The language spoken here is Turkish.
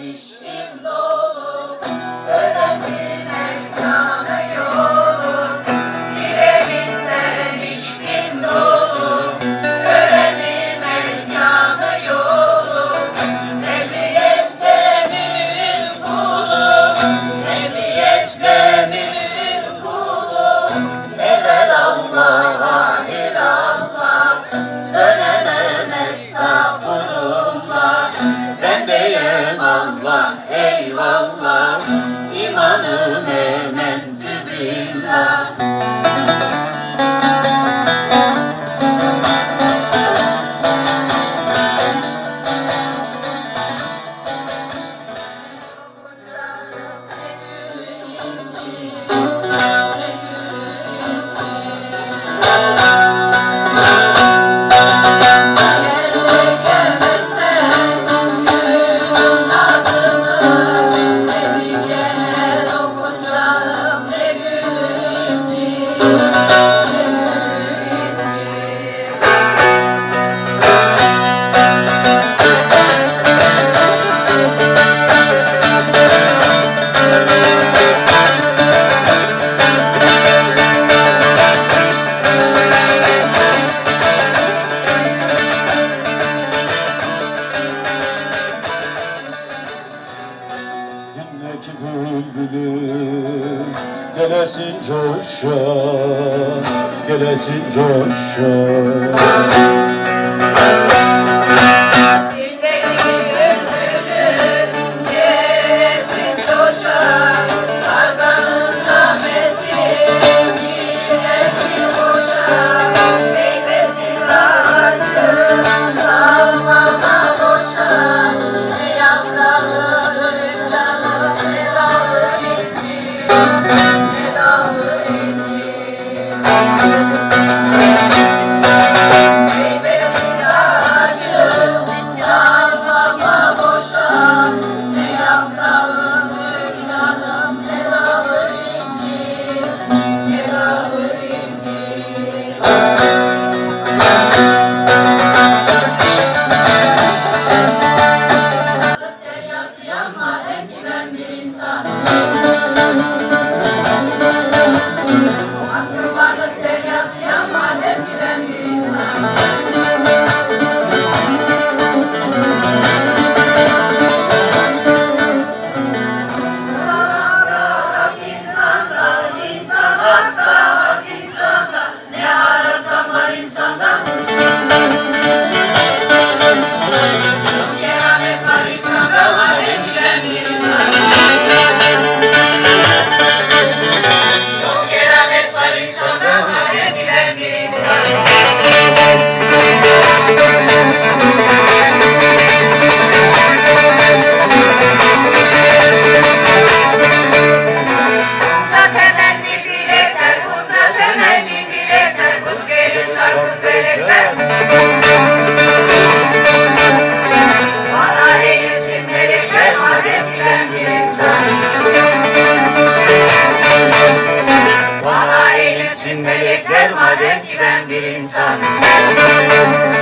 nicht im Eyvallah, eyvallah. Dindeki bülbülüm Gelesin coşa Gelesin coşa. gerçekler madem ki ben bir insanım.